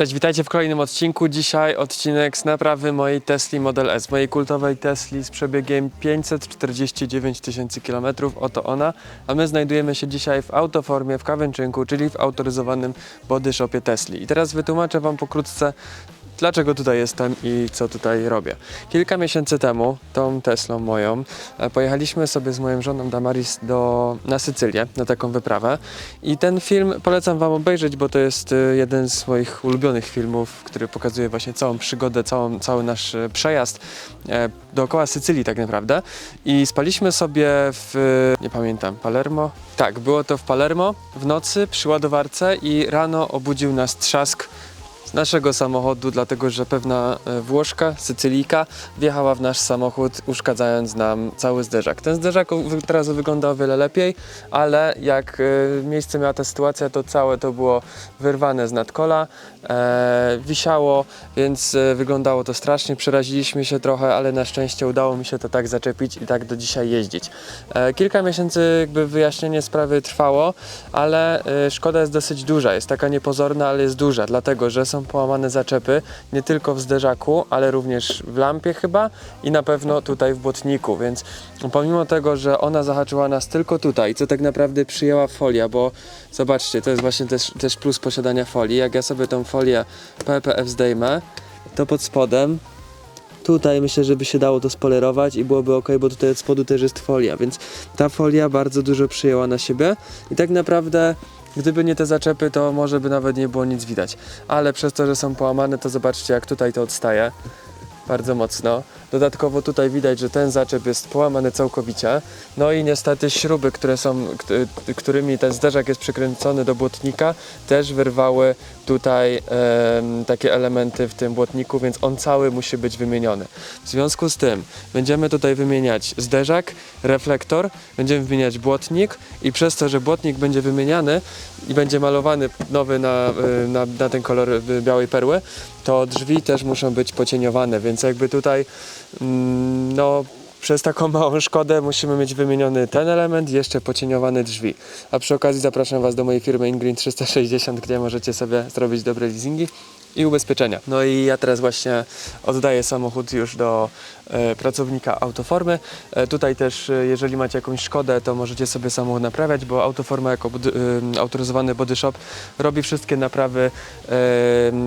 Cześć, witajcie w kolejnym odcinku. Dzisiaj odcinek z naprawy mojej Tesli Model S, mojej kultowej Tesli z przebiegiem 549 tysięcy kilometrów. Oto ona, a my znajdujemy się dzisiaj w autoformie w Kawęczynku, czyli w autoryzowanym body shopie Tesli. I teraz wytłumaczę Wam pokrótce, dlaczego tutaj jestem i co tutaj robię. Kilka miesięcy temu, tą Teslą moją, e, pojechaliśmy sobie z moją żoną Damaris do, na Sycylię, na taką wyprawę. I ten film polecam Wam obejrzeć, bo to jest e, jeden z moich ulubionych filmów, który pokazuje właśnie całą przygodę, całą, cały nasz e, przejazd dookoła Sycylii tak naprawdę. I spaliśmy sobie w, nie pamiętam, Palermo? Tak, było to w Palermo w nocy przy ładowarce i rano obudził nas trzask z naszego samochodu, dlatego że pewna e, Włoszka, Sycylijka, wjechała w nasz samochód, uszkadzając nam cały zderzak. Ten zderzak teraz wygląda o wiele lepiej, ale jak e, miejsce miała ta sytuacja, to całe to było wyrwane z nadkola, e, wisiało, więc e, wyglądało to strasznie. Przeraziliśmy się trochę, ale na szczęście udało mi się to tak zaczepić i tak do dzisiaj jeździć. E, kilka miesięcy jakby wyjaśnienie sprawy trwało, ale e, szkoda jest dosyć duża. Jest taka niepozorna, ale jest duża, dlatego że są połamane zaczepy nie tylko w zderzaku, ale również w lampie chyba i na pewno tutaj w błotniku, więc pomimo tego, że ona zahaczyła nas tylko tutaj, co tak naprawdę przyjęła folia, bo zobaczcie, to jest właśnie też, też plus posiadania folii. Jak ja sobie tą folię PPF zdejmę, to pod spodem Tutaj myślę, żeby się dało to spolerować i byłoby ok, bo tutaj od spodu też jest folia, więc ta folia bardzo dużo przyjęła na siebie i tak naprawdę gdyby nie te zaczepy, to może by nawet nie było nic widać. Ale przez to, że są połamane, to zobaczcie jak tutaj to odstaje bardzo mocno. Dodatkowo tutaj widać, że ten zaczep jest połamany całkowicie. No i niestety śruby, które są, kt- którymi ten zderzak jest przykręcony do błotnika, też wyrwały tutaj em, takie elementy w tym błotniku, więc on cały musi być wymieniony. W związku z tym będziemy tutaj wymieniać zderzak, reflektor, będziemy wymieniać błotnik i przez to, że błotnik będzie wymieniany i będzie malowany nowy na, na, na ten kolor y, białej perły, to drzwi też muszą być pocieniowane, więc jakby tutaj no przez taką małą szkodę musimy mieć wymieniony ten element jeszcze pocieniowane drzwi. A przy okazji zapraszam Was do mojej firmy Ingreen 360, gdzie możecie sobie zrobić dobre leasingi i ubezpieczenia. No i ja teraz właśnie oddaję samochód już do e, pracownika autoformy. E, tutaj też, e, jeżeli macie jakąś szkodę, to możecie sobie samochód naprawiać, bo autoforma jako bud- e, autoryzowany body shop robi wszystkie naprawy e,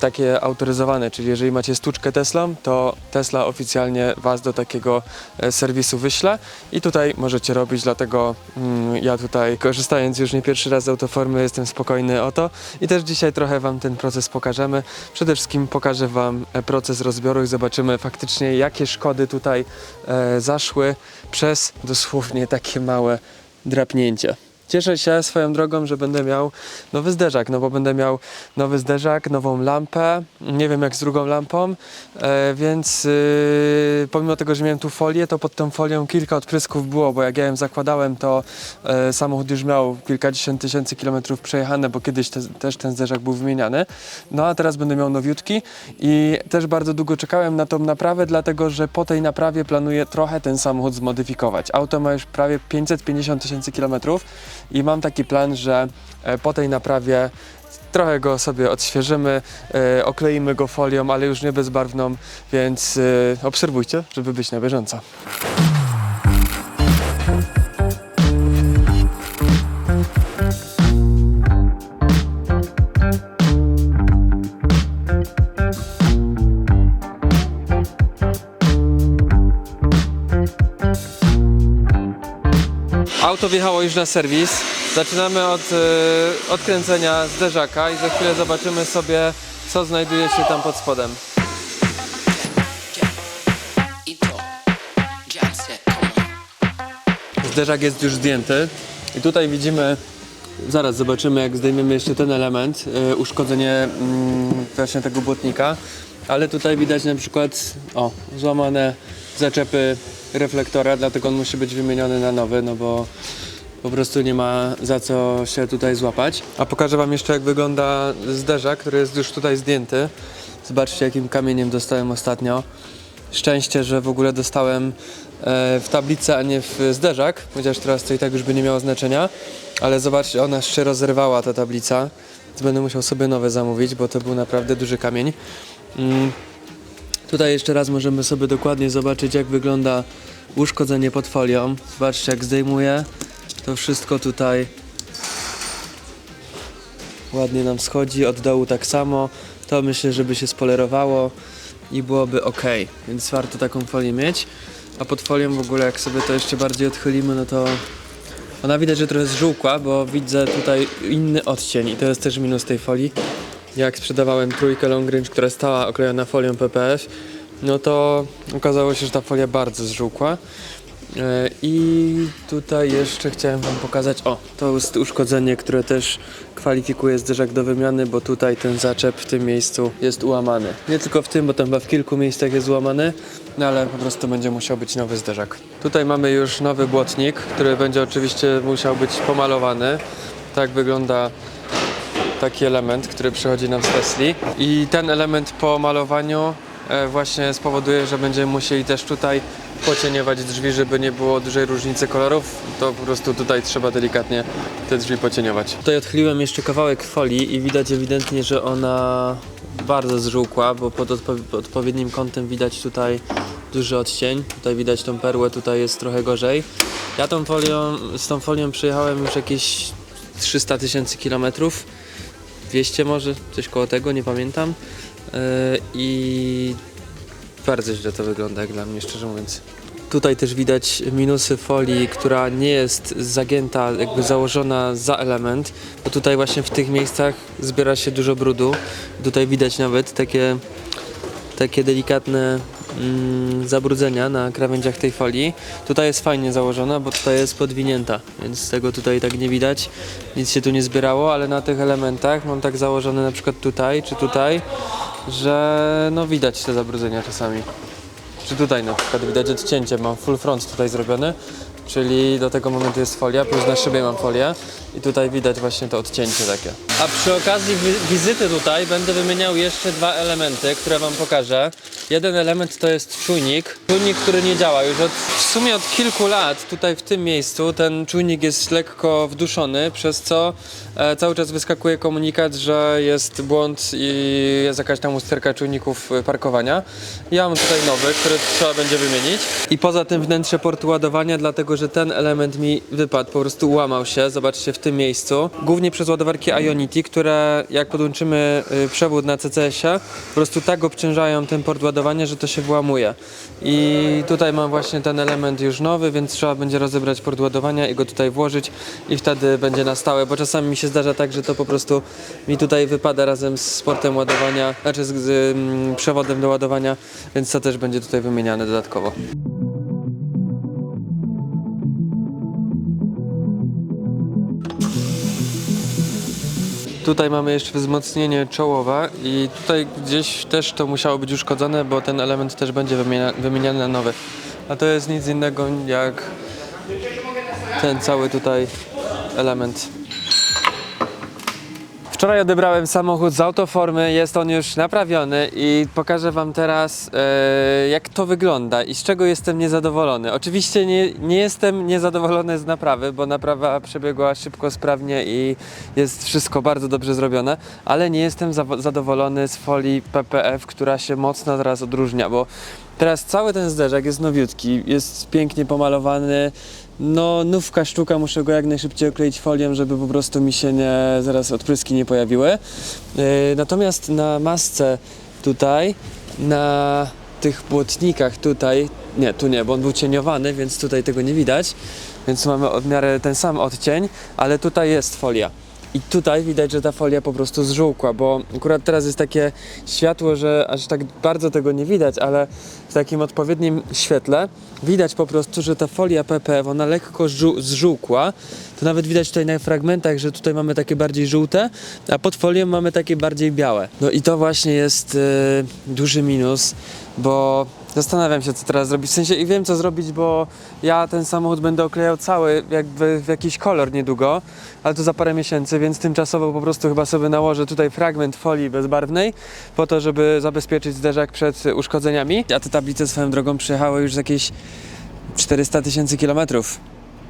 takie autoryzowane, czyli jeżeli macie stłuczkę Teslą, to Tesla oficjalnie Was do takiego e, serwisu wyśle i tutaj możecie robić, dlatego mm, ja tutaj korzystając już nie pierwszy raz z autoformy jestem spokojny o to i też dzisiaj trochę Wam ten proces pokażemy. Przede wszystkim pokażę Wam e, proces rozbioru i zobaczymy faktycznie jakie szkody tutaj e, zaszły przez dosłownie takie małe drapnięcie. Cieszę się swoją drogą, że będę miał nowy zderzak, no bo będę miał nowy zderzak, nową lampę, nie wiem jak z drugą lampą, e, więc yy, pomimo tego, że miałem tu folię, to pod tą folią kilka odprysków było, bo jak ja ją zakładałem, to e, samochód już miał kilkadziesiąt tysięcy kilometrów przejechane, bo kiedyś te, też ten zderzak był wymieniany. No a teraz będę miał nowiutki i też bardzo długo czekałem na tą naprawę, dlatego że po tej naprawie planuję trochę ten samochód zmodyfikować. Auto ma już prawie 550 tysięcy kilometrów i mam taki plan, że e, po tej naprawie trochę go sobie odświeżymy, e, okleimy go folią, ale już nie bezbarwną, więc e, obserwujcie, żeby być na bieżąco. Auto wjechało już na serwis. Zaczynamy od e, odkręcenia zderzaka i za chwilę zobaczymy sobie, co znajduje się tam pod spodem. Zderzak jest już zdjęty i tutaj widzimy, zaraz zobaczymy jak zdejmiemy jeszcze ten element, e, uszkodzenie mm, właśnie tego błotnika, ale tutaj widać na przykład, o, złamane zaczepy reflektora, dlatego on musi być wymieniony na nowy, no bo po prostu nie ma za co się tutaj złapać. A pokażę wam jeszcze jak wygląda zderzak, który jest już tutaj zdjęty. Zobaczcie jakim kamieniem dostałem ostatnio. Szczęście, że w ogóle dostałem e, w tablicę, a nie w zderzak, chociaż teraz to i tak już by nie miało znaczenia. Ale zobaczcie, ona się rozrywała ta tablica. więc będę musiał sobie nowe zamówić, bo to był naprawdę duży kamień. Mm. Tutaj jeszcze raz możemy sobie dokładnie zobaczyć, jak wygląda uszkodzenie pod folią. Zobaczcie, jak zdejmuję. To wszystko tutaj ładnie nam schodzi, od dołu tak samo. To myślę, żeby się spolerowało i byłoby ok, więc warto taką folię mieć. A pod folią w ogóle, jak sobie to jeszcze bardziej odchylimy, no to ona widać, że trochę zżółkła, bo widzę tutaj inny odcień i to jest też minus tej folii. Jak sprzedawałem trójkę long range, która stała oklejona folią PPF, no to okazało się, że ta folia bardzo zżółkła. E, I tutaj jeszcze chciałem Wam pokazać, o, to jest uszkodzenie, które też kwalifikuje zderzak do wymiany, bo tutaj ten zaczep w tym miejscu jest ułamany. Nie tylko w tym, bo tam chyba w kilku miejscach jest ułamany, no ale po prostu będzie musiał być nowy zderzak. Tutaj mamy już nowy błotnik, który będzie oczywiście musiał być pomalowany. Tak wygląda taki element, który przychodzi nam z Tesli. I ten element po malowaniu e, właśnie spowoduje, że będziemy musieli też tutaj pocieniować drzwi, żeby nie było dużej różnicy kolorów. To po prostu tutaj trzeba delikatnie te drzwi pocieniować. Tutaj odchyliłem jeszcze kawałek folii i widać ewidentnie, że ona bardzo zżółkła, bo pod odpo- odpowiednim kątem widać tutaj duży odcień. Tutaj widać tą perłę, tutaj jest trochę gorzej. Ja tą folią, z tą folią przyjechałem już jakieś 300 tysięcy kilometrów. 200 może, coś koło tego, nie pamiętam. Yy, I bardzo źle to wygląda, jak dla mnie, szczerze mówiąc. Tutaj też widać minusy folii, która nie jest zagięta, jakby założona za element, bo tutaj właśnie w tych miejscach zbiera się dużo brudu. Tutaj widać nawet takie, takie delikatne mm, zabrudzenia na krawędziach tej folii. Tutaj jest fajnie założona, bo tutaj jest podwinięta, więc tego tutaj tak nie widać. Nic się tu nie zbierało, ale na tych elementach mam tak założone na przykład tutaj czy tutaj, że no widać te zabrudzenia czasami. Czy tutaj na przykład widać odcięcie, mam full front tutaj zrobiony, czyli do tego momentu jest folia, plus na szybie mam folię i tutaj widać właśnie to odcięcie takie. A przy okazji wi- wizyty tutaj będę wymieniał jeszcze dwa elementy, które wam pokażę. Jeden element to jest czujnik, czujnik, który nie działa już od, w sumie od kilku lat tutaj w tym miejscu ten czujnik jest lekko wduszony, przez co e, cały czas wyskakuje komunikat, że jest błąd i jest jakaś tam usterka czujników e, parkowania. Ja mam tutaj nowy, który trzeba będzie wymienić. I poza tym wnętrze portu ładowania, dlatego że ten element mi wypadł, po prostu łamał się, zobaczcie w tym miejscu. Głównie przez ładowarki Ionity, które jak podłączymy y, przewód na CCS-ie, po prostu tak obciążają ten port ładowania, że to się wyłamuje. I tutaj mam właśnie ten element już nowy, więc trzeba będzie rozebrać port ładowania i go tutaj włożyć i wtedy będzie na stałe, bo czasami mi się zdarza tak, że to po prostu mi tutaj wypada razem z portem ładowania, znaczy z, z mm, przewodem do ładowania, więc to też będzie tutaj wymieniane dodatkowo. Tutaj mamy jeszcze wzmocnienie czołowe i tutaj gdzieś też to musiało być uszkodzone, bo ten element też będzie wymienia, wymieniany na nowy. A to jest nic innego jak ten cały tutaj element. Wczoraj odebrałem samochód z autoformy, jest on już naprawiony i pokażę Wam teraz e, jak to wygląda i z czego jestem niezadowolony. Oczywiście nie, nie jestem niezadowolony z naprawy, bo naprawa przebiegła szybko, sprawnie i jest wszystko bardzo dobrze zrobione, ale nie jestem za- zadowolony z folii PPF, która się mocno teraz odróżnia, bo teraz cały ten zderzak jest nowiutki, jest pięknie pomalowany, no, nówka sztuka, muszę go jak najszybciej okleić folią, żeby po prostu mi się nie, zaraz odpryski nie pojawiły. Yy, natomiast na masce tutaj, na tych błotnikach tutaj, nie, tu nie, bo on był cieniowany, więc tutaj tego nie widać, więc mamy w miarę ten sam odcień, ale tutaj jest folia. I tutaj widać, że ta folia po prostu zżółkła, bo akurat teraz jest takie światło, że aż tak bardzo tego nie widać, ale w takim odpowiednim świetle widać po prostu, że ta folia PPF, ona lekko żół- zżółkła. To nawet widać tutaj na fragmentach, że tutaj mamy takie bardziej żółte, a pod folią mamy takie bardziej białe. No i to właśnie jest e, duży minus, bo zastanawiam się, co teraz zrobić. W sensie i wiem, co zrobić, bo ja ten samochód będę oklejał cały jakby w jakiś kolor niedługo, ale to za parę miesięcy, więc tymczasowo po prostu chyba sobie nałożę tutaj fragment folii bezbarwnej, po to, żeby zabezpieczyć zderzak przed uszkodzeniami. A te tablice swoją drogą przyjechały już z jakieś 400 tysięcy kilometrów.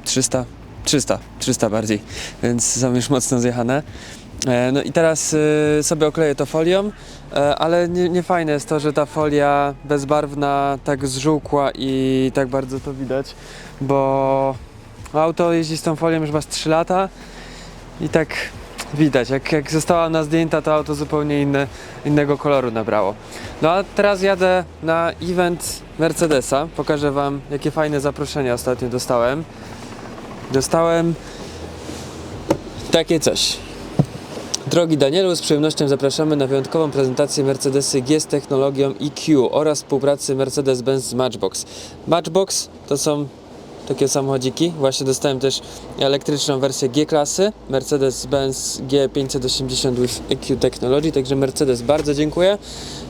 300, 300, 300 bardziej, więc są już mocno zjechane. E, No i teraz y, sobie okleję to folią, e, ale nie, nie fajne jest to, że ta folia bezbarwna tak zżółkła i tak bardzo to widać, bo auto jeździ z tą folią już chyba z 3 lata i tak widać, jak, jak została ona zdjęta, to auto zupełnie inne, innego koloru nabrało. No a teraz jadę na event Mercedesa, pokażę Wam jakie fajne zaproszenia ostatnio dostałem. Dostałem takie coś. Drogi Danielu, z przyjemnością zapraszamy na wyjątkową prezentację Mercedesy G z technologią EQ oraz współpracy Mercedes-Benz z Matchbox. Matchbox to są takie samochodziki. Właśnie dostałem też elektryczną wersję G-klasy Mercedes-Benz G580 with EQ Technology, także Mercedes bardzo dziękuję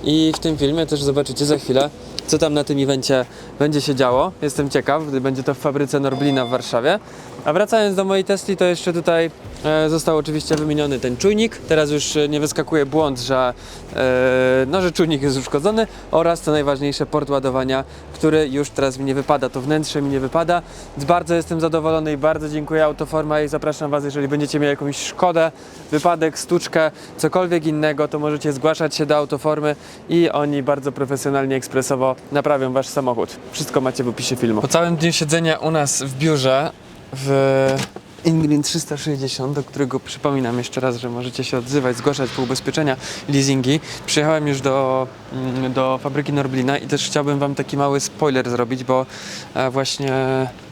i w tym filmie też zobaczycie za chwilę co tam na tym evencie będzie się działo. Jestem ciekaw, gdy będzie to w fabryce Norblina w Warszawie. A wracając do mojej Tesli, to jeszcze tutaj e, został oczywiście wymieniony ten czujnik. Teraz już e, nie wyskakuje błąd, że, e, no, że czujnik jest uszkodzony oraz co najważniejsze port ładowania, który już teraz mi nie wypada. To wnętrze mi nie wypada. Bardzo jestem zadowolony i bardzo dziękuję Autoforma i zapraszam Was, jeżeli będziecie mieli jakąś szkodę, wypadek, stuczkę, cokolwiek innego, to możecie zgłaszać się do Autoformy i oni bardzo profesjonalnie, ekspresowo naprawią Wasz samochód. Wszystko macie w opisie filmu. Po całym dniu siedzenia u nas w biurze w Ingreen 360, do którego przypominam jeszcze raz, że możecie się odzywać, zgłaszać po ubezpieczenia, leasingi. Przyjechałem już do, mm, do fabryki Norblina i też chciałbym Wam taki mały spoiler zrobić, bo e, właśnie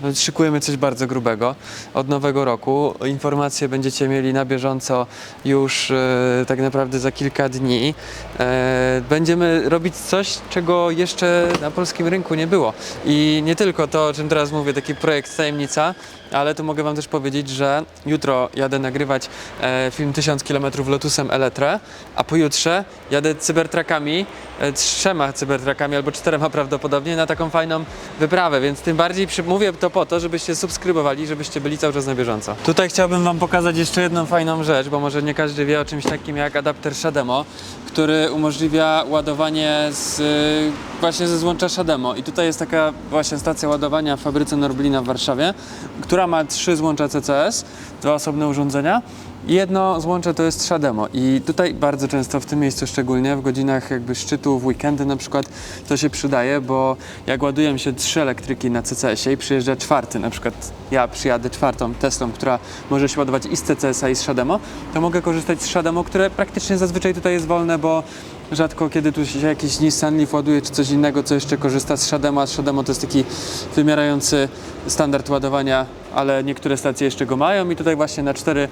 no, szykujemy coś bardzo grubego od nowego roku. Informacje będziecie mieli na bieżąco już e, tak naprawdę za kilka dni. E, będziemy robić coś, czego jeszcze na polskim rynku nie było. I nie tylko to, o czym teraz mówię, taki projekt tajemnica, ale tu mogę Wam też powiedzieć, że jutro jadę nagrywać e, film 1000 km Lotusem Eletre, a pojutrze jadę cybertrakami, e, trzema cybertrakami albo czterema prawdopodobnie na taką fajną wyprawę, więc tym bardziej przy, mówię to po to, żebyście subskrybowali, żebyście byli cały czas na bieżąco. Tutaj chciałbym Wam pokazać jeszcze jedną fajną rzecz, bo może nie każdy wie o czymś takim jak adapter Shademo, który umożliwia ładowanie z, y, właśnie ze złącza Shademo. I tutaj jest taka właśnie stacja ładowania w fabryce Norblina w Warszawie, która ma trzy złącza CCS, dwa osobne urządzenia. Jedno złącze to jest Shademo i tutaj bardzo często w tym miejscu szczególnie w godzinach jakby szczytu, w weekendy na przykład to się przydaje, bo jak ładują się trzy elektryki na CCS-ie i przyjeżdża czwarty, na przykład ja przyjadę czwartą Teslą, która może się ładować i z CCS-a i z Shademo, to mogę korzystać z Shademo, które praktycznie zazwyczaj tutaj jest wolne, bo rzadko kiedy tu się jakiś Nissan Leaf ładuje czy coś innego, co jeszcze korzysta z Shademo, a Shademo to jest taki wymierający standard ładowania, ale niektóre stacje jeszcze go mają i tutaj właśnie na cztery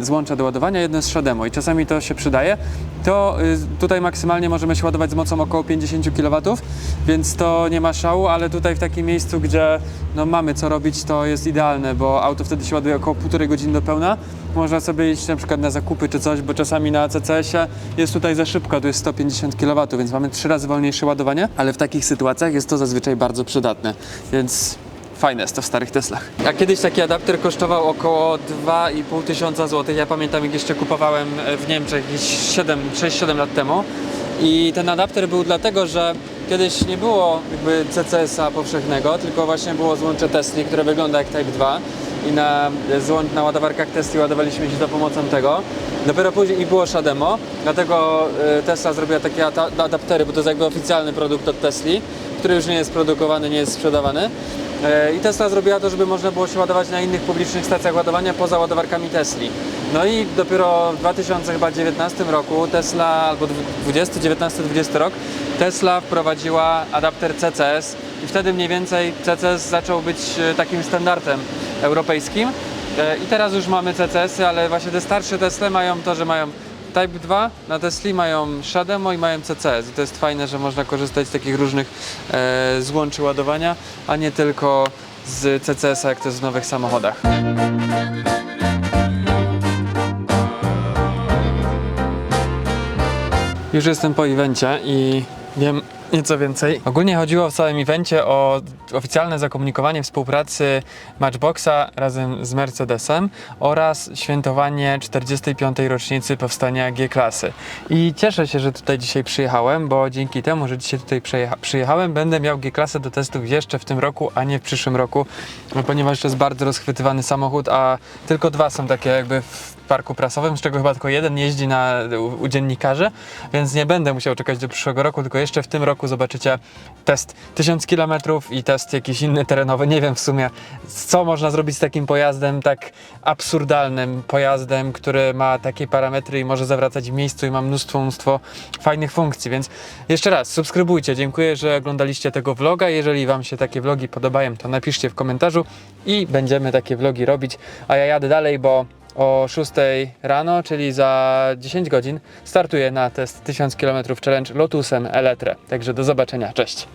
złącza do ładowania jedno jest Shademo i czasami to się przydaje. To y, tutaj maksymalnie możemy się ładować z mocą około 50 kW, więc to nie ma szału, ale tutaj w takim miejscu, gdzie no, mamy co robić, to jest idealne, bo auto wtedy się ładuje około półtorej godziny do pełna. Można sobie iść na przykład na zakupy czy coś, bo czasami na CCS-ie jest tutaj za szybko, tu jest 150 kW, więc mamy trzy razy wolniejsze ładowanie, ale w takich sytuacjach jest to zazwyczaj bardzo przydatne, więc fajne jest to w starych Teslach. A kiedyś taki adapter kosztował około 2,5 tysiąca złotych. Ja pamiętam, jak jeszcze kupowałem w Niemczech jakieś 7, 6-7 lat temu. I ten adapter był dlatego, że kiedyś nie było jakby CCS-a powszechnego, tylko właśnie było złącze Tesli, które wygląda jak Type 2 i na, złącz, na ładowarkach Tesli ładowaliśmy się za pomocą tego. Dopiero później i było Shademo, dlatego y, Tesla zrobiła takie adaptery, bo to jest jakby oficjalny produkt od Tesli, który już nie jest produkowany, nie jest sprzedawany. E, I Tesla zrobiła to, żeby można było się ładować na innych publicznych stacjach ładowania poza ładowarkami Tesli. No i dopiero w 2019 roku Tesla, albo 20, 19, 20 rok, Tesla wprowadziła adapter CCS i wtedy mniej więcej CCS zaczął być e, takim standardem europejskim. E, I teraz już mamy CCS-y, ale właśnie te starsze Tesla mają to, że mają Type 2 na Tesli mają Shademo i mają CCS. I to jest fajne, że można korzystać z takich różnych e, złączy ładowania, a nie tylko z CCS-a, jak to jest w nowych samochodach. Już jestem po evencie i wiem nieco więcej. Ogólnie chodziło w całym evencie o oficjalne zakomunikowanie współpracy Matchboxa razem z Mercedesem oraz świętowanie 45. rocznicy powstania G-klasy. I cieszę się, że tutaj dzisiaj przyjechałem, bo dzięki temu, że dzisiaj tutaj przyjecha- przyjechałem, będę miał G-klasę do testów jeszcze w tym roku, a nie w przyszłym roku, no, ponieważ to jest bardzo rozchwytywany samochód, a tylko dwa są takie jakby w parku prasowym, z czego chyba tylko jeden jeździ na, u, u dziennikarzy, więc nie będę musiał czekać do przyszłego roku, tylko jeszcze w tym roku zobaczycie test 1000 km i test jakiś inny terenowy. Nie wiem w sumie, co można zrobić z takim pojazdem, tak absurdalnym pojazdem, który ma takie parametry i może zawracać w miejscu i ma mnóstwo, mnóstwo fajnych funkcji, więc jeszcze raz subskrybujcie. Dziękuję, że oglądaliście tego vloga. Jeżeli Wam się takie vlogi podobają, to napiszcie w komentarzu i będziemy takie vlogi robić. A ja jadę dalej, bo o 6 rano, czyli za 10 godzin, startuję na test 1000 km challenge Lotusem Eletre. Także do zobaczenia. Cześć!